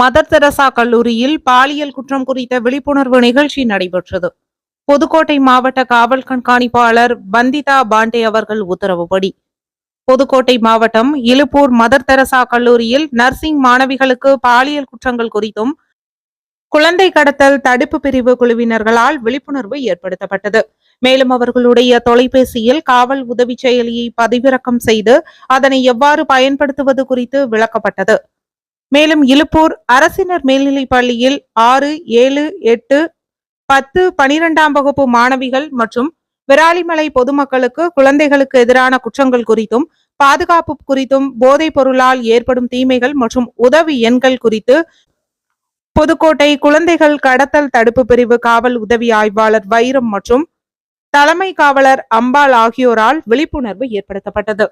Mother Teresa கல்லூரியில் பாலியல் குற்றம் குறித்த விழிப்புணர்வு நிகழ்ச்சி நடைபெற்றது. புதுக்கோட்டை மாவட்ட காவல் கண்காணிப்பாளர் வந்திதா பாண்டே அவர்கள் உத்தரவுப்படி புதுக்கோட்டை மாவட்டம் இலுப்பூர் மதர் தெரசா கல்லூரியில் நர்சிங் மாணவிகளுக்கு பாலியல் குற்றங்கள் குறித்தும் குழந்தை கடத்தல் தடுப்பு பிரிவு குழுவினர்களால் விழிப்புணர்வு ஏற்படுத்தப்பட்டது. மேலும் அவர்களுடைய தொலைபேசியில் காவல் உதவி செயலியை பதிவிறக்கம் செய்து அதனை எவ்வாறு பயன்படுத்துவது குறித்து விளக்கப்பட்டது. மேலும் இலுப்பூர் அரசினர் மேல்நிலைப் பள்ளியில் ஆறு ஏழு எட்டு பத்து பனிரெண்டாம் வகுப்பு மாணவிகள் மற்றும் விராலிமலை பொதுமக்களுக்கு குழந்தைகளுக்கு எதிரான குற்றங்கள் குறித்தும் பாதுகாப்பு குறித்தும் போதைப் பொருளால் ஏற்படும் தீமைகள் மற்றும் உதவி எண்கள் குறித்து புதுக்கோட்டை குழந்தைகள் கடத்தல் தடுப்பு பிரிவு காவல் உதவி ஆய்வாளர் வைரம் மற்றும் தலைமை காவலர் அம்பாள் ஆகியோரால் விழிப்புணர்வு ஏற்படுத்தப்பட்டது.